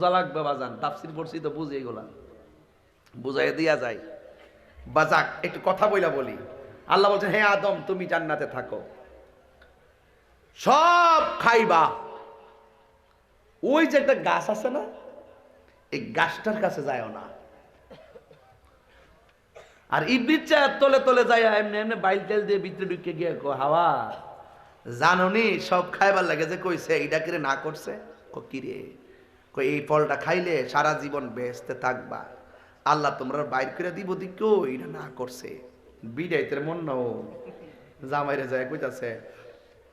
বোঝা লাগবে বাজান, তাফসির পড়ছি তো বুঝি এগুলা। বুঝাই দিয়া যায় বা যাক, একটু কথা বইলা বলি। আল্লাহ বলছেন হে আদম, তুমি জান্নাতে থাকো। সব খাইবা। ওই যে একটা গাছ আছে না, এই গাছটার কাছে যায় না। আর ইবলিস চা তলে তলে যায় এমনি এমনি বাইল তেল দিয়ে ভিতরে ঢুকে গিয়ে হাওয়া, জাননি, সব খাইবার লাগে যে কইছে এইটা কিরে না করছে? কিরে? এই ফলটা খাইলে সারা জীবন বেহেস্তে থাকবা। আল্লাহ তোমরা বাইর করে দিব দিকেও এটা না করছে। বিদাইতের মন নাও। জামাইরে যায় কইতাছে,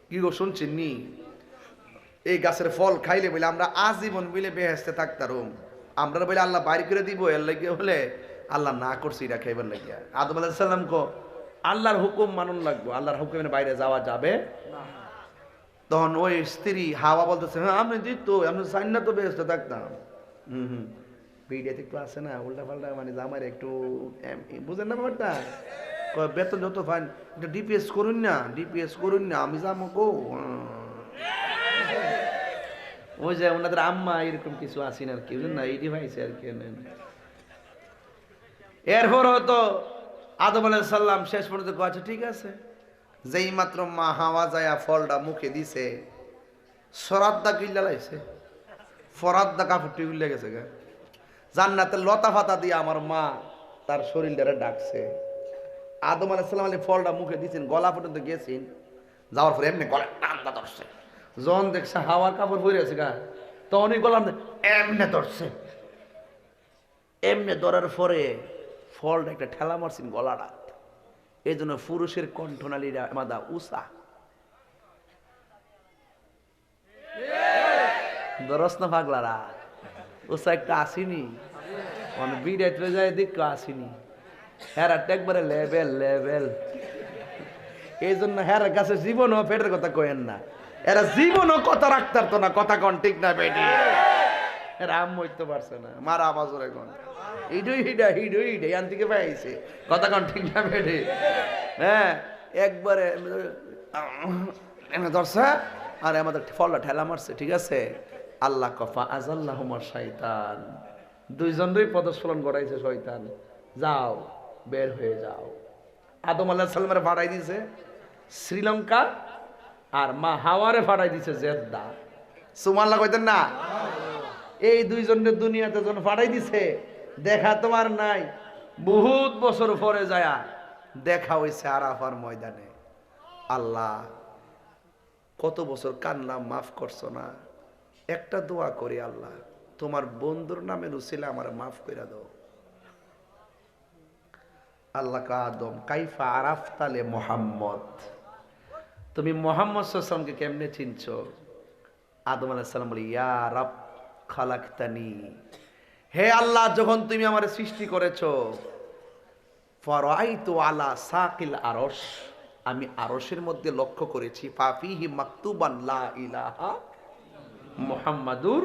কি গো শুনছেন নি? এই গাছের ফল খাইলে বলে আমরা আজীবন মিলে বেহেস্তে থাকতাম আমরা বলে আল্লাহ বাইর করে দিব, এর লাগে হলে আল্লাহ না করছি এটা খাইবার লাগিয়া আদম আলাহ সাল্লাম কো, আল্লাহর হুকুম মানুন লাগবো। আল্লাহর হুকুমের বাইরে যাওয়া যাবে তখন ওই স্ত্রী হাওয়া বলতেছে হ্যাঁ আমি দিত আমি সাইন না তো বেহেস্তে থাকতাম হুম হুম। ভিডিওতে একটু আছে না উল্টা পাল্টা মানে আমার একটু বুঝেন না ব্যাপারটা? বেতন যত ফাইন এটা ডিপিএস করুন না, ডিপিএস করুন না, আমি যাব কো? ওই যে ওনাদের আম্মা এরকম কিছু আসেন আর কি বুঝলেন না, এই ডিভাইস আর কি এরপর হয়তো আদম আলাইসাল্লাম শেষ পর্যন্ত আচ্ছা ঠিক আছে। যেই মাত্র মা হাওয়া যায়া ফলটা মুখে দিছে সরাদ্দা কিল্লা লাইছে। ফরাদ্দা কাপড়টি উল্লে গেছে গা। জান্নাতে লতা ফাতা দিয়ে আমার মা তার শরীরটারে ডাকছে। আদম আলাইসাল্লাম আলী ফলটা মুখে দিয়েছেন গলা পর্যন্ত গেছেন। যাওয়ার পরে এমনি গলা টানটা ধরছে। যখন দেখছে হাওয়ার কাপড় পরে আছে গা, তখনই গলাম এমনি ধরছে। এমনি ধরার পরে ফলটা একটা ঠেলা মারছেন গলাটা। এই জন্য পুরুষের কণ্ঠনালীরা মাদা উষা। দরস না পাগলারা, উষা একটা আসিনি। মানে লেভেল এই জন্য কাছে জীবনও পেটের কথা কয়েন না। এরা জীবনও কথা রাখতে পারতো না, কথা কন ঠিক না, বেটি। এরা আম মরতে পারছে না। মার আওয়াজ ওরে কোন? হিডুই হিডা হিডুই হিডে ইয়ান থেকে পাইছে কথা কন ঠিক না বেটি হ্যাঁ একবারে এমনি ধরছে আর আমাদের ফলটা ঠেলা মারছে ঠিক আছে? আল্লাহ কফা আজাল্লাহ শয়তান দুইজনেরই পদস্খলন গড়াইছে শয়তান। যাও বের হয়ে যাও। আদম আল্লাহ সাল্লামের ভাড়াই দিছে শ্রীলঙ্কা আর মা হাওয়ারে ভাড়াই দিছে জেদ্দা। সুমাল্লা কইতেন না? এই দুইজনের দুনিয়াতে যখন ফাড়াই দিছে, দেখা তোমার নাই। বহুত বছর পরে যায়া দেখা হইছে আরাফার ময়দানে। আল্লাহ, কত বছর কান্নাম মাফ করছ না? একটা দোয়া করি আল্লাহ, তোমার বন্ধুর নামে রুসিলে আমার মাফ করে দাও। আল্লাহ আদম, কাইফা আরাফতালে মোহাম্মদ। তুমি মোহাম্মদ সাল্লামকে কেমনে চিনছো? আদম আলাহিসাল্লাম বলি, ইয়া রব খালাক্তানি। হে আল্লাহ, যখন তুমি আমার সৃষ্টি করেছ, ফরাইতু আলা সাকিল আরশ, আমি আরশের মধ্যে লক্ষ্য করেছি, ফাফিহি মাকতুবান লা ইলাহা মুহাম্মাদুর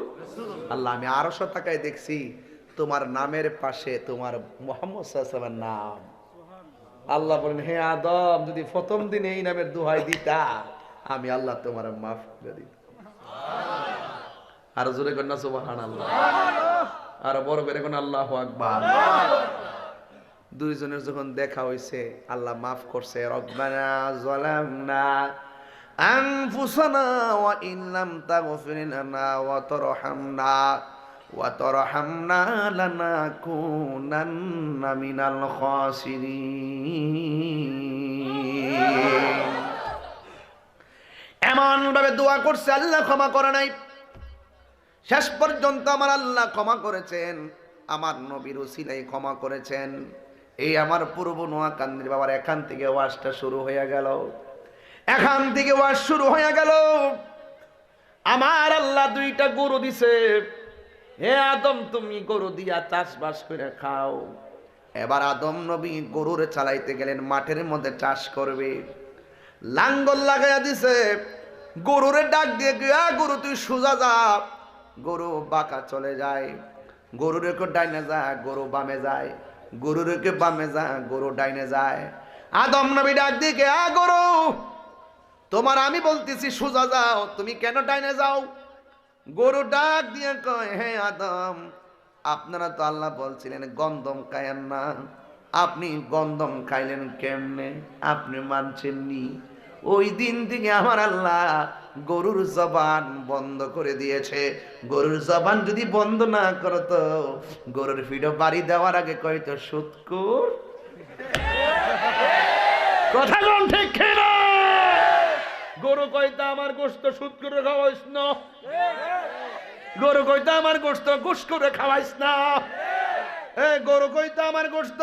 আল্লাহ, আমি আরশ তাকায় দেখছি, তোমার নামের পাশে তোমার মোহাম্মদ সাল্লামের নাম। আল্লাহ বলেন, হে আদম, যদি প্রথম দিন এই নামের দোহাই দিতা, আমি আল্লাহ তোমার মাফ করে দিত আর জোরে কন্যা সুবাহান আল্লাহ আর বড় করে কোন আল্লাহ আকবার। দুইজনের যখন দেখা হইছে, আল্লাহ মাফ করছে, রব্বানা যালামনা আনফুসানা ওয়া ইন লাম তাগফির লানা ওয়া তারহামনা ওয়া তারহামনা লানাকুনান্না মিনাল খাসিরিন। এমন ভাবে দোয়া করছে, আল্লাহ ক্ষমা করে নাই। শেষ পর্যন্ত আমার আল্লাহ ক্ষমা করেছেন, আমার নবীর উসিলাই ক্ষমা করেছেন। এই আমার পূর্ব নোয়াকান্দির বাবার এখান থেকে ওয়াজটা শুরু হয়ে গেল। এখান থেকে ওয়াজ শুরু হয়ে গেল। আমার আল্লাহ দুইটা গরু দিছে। হে আদম, তুমি গরু দিয়া চাষবাস করে খাও। এবার আদম নবী গরুর চালাইতে গেলেন, মাঠের মধ্যে চাষ করবে। লাঙ্গল লাগাইয়া দিছে। গরুরে ডাক দিয়ে গিয়া গরু, তুই সোজা যা। গরু বাঁকা চলে যায়। গরুর একটু ডাইনে যায়, গরু বামে যায়। গরুর একটু বামে যায়, গরু ডাইনে যায়। আদম নবী ডাক দিকে আ গরু, তোমার আমি বলতেছি, সোজা যাও, তুমি কেন ডাইনে যাও? গরু ডাক দিয়ে কয়, হে আদম, আপনারা তো আল্লাহ বলছিলেন গন্ধম খায়েন না। আপনি গন্ধম খাইলেন কেমনে? আপনি মানছেননি। ওই দিন থেকে আমার আল্লাহ গরুর জবান বন্ধ করে দিয়েছে। গরুর জবান যদি বন্ধ না করতো, গরুর ফিডো বাড়ি দেওয়ার আগে কয়তো সুৎকুর কথা কোন ঠিক খেলা গরু কয়তা আমার গোস্ত সুদ করে খাওয়াইস না। গরু কইতা, আমার গোস্ত ঘুষ করে খাওয়াইস না। এ, গরু কইতা, আমার গোস্ত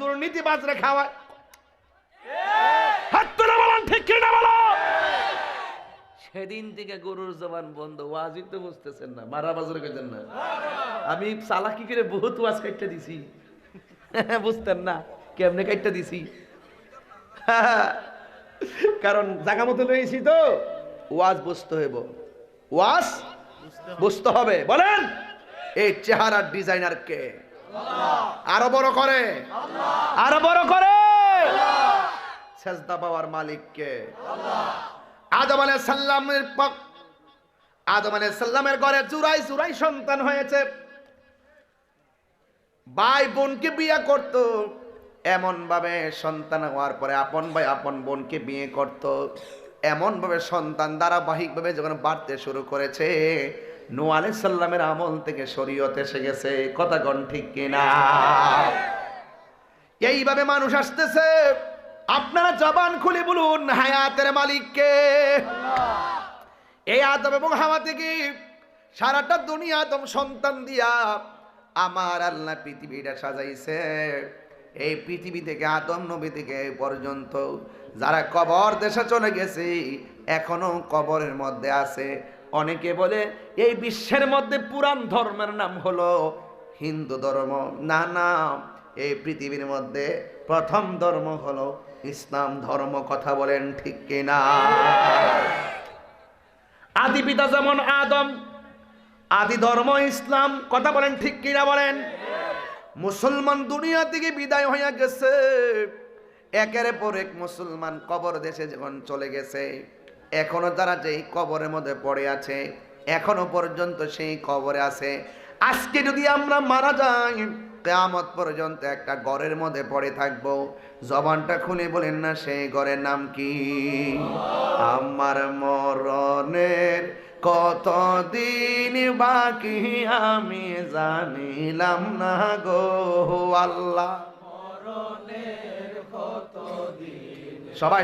দুর্নীতি বাজরে খাওয়াই হাত তুলে বলেন ঠিক কি না বলো সেদিন থেকে গরুর জবান বন্ধ ওয়াজিব তো বুঝতেছেন না। মারা বাজারে কইতেন না? আমি চালাকি করে বহুত ওয়াজ কাটতে দিছি। বুঝতেন না কেমনে কাটতে দিছি? কারণ জাগা মতো লইছি তো ওয়াজ বুঝতে হইব। ওয়াজ বুঝতে হবে বলেন? এই চেহারার ডিজাইনার কে? আরও বড় করে। আরও বড় করে। সেজদা পাওয়ার মালিক কে? আদম আলাইহিস সালামের পক আদম আলাইহিস সালামের ঘরে চুরাই চুরাই সন্তান হয়েছে। ভাই বোনকে বিয়ে করত। এমন ভাবে সন্তান হওয়ার পরে আপন ভাই আপন বোনকে বিয়ে করত। এমন ভাবে সন্তান ধারাবাহিক ভাবে যখন বাড়তে শুরু করেছে নু আলাইহিস সাল্লামের আমল থেকে শরীয়ত এসে গেছে। কথা গণ ঠিক কিনা? এইভাবে মানুষ আসতেছে। আপনারা জবান খুলে বলুন হায়াতের মালিককে। এই আদম এবং হাওয়া থেকে সারাটা দুনিয়া আদম সন্তান দিয়া আমার আল্লাহ পৃথিবীটা সাজাইছে। এই পৃথিবী থেকে, আদম নবী থেকে পর্যন্ত যারা কবর দেশে চলে গেছে, এখনও কবরের মধ্যে আছে। অনেকে বলে, এই বিশ্বের মধ্যে পুরাণ ধর্মের নাম হলো হিন্দু ধর্ম। না না, এই পৃথিবীর মধ্যে প্রথম ধর্ম হলো ইসলাম ধর্ম কথা বলেন ঠিক কিনা? আদি পিতা যেমন আদম, আদি ধর্ম ইসলাম কথা বলেন ঠিক কিনা বলেন? মুসলমান দুনিয়া থেকে বিদায় হইয়া গেছে। একের পর এক মুসলমান কবর দেশে যখন চলে গেছে, এখনও তারা যেই কবরের মধ্যে পড়ে আছে, এখনও পর্যন্ত সেই কবরে আছে। আজকে যদি আমরা মারা যাই কেয়ামত পর্যন্ত একটা ঘরের মধ্যে পড়ে থাকব। জবানটা খুলে বলেন না সেই ঘরের নাম কি? আমার মরণের কতদিন বাকি আমি জানিলাম না গো আল্লাহ। সবাই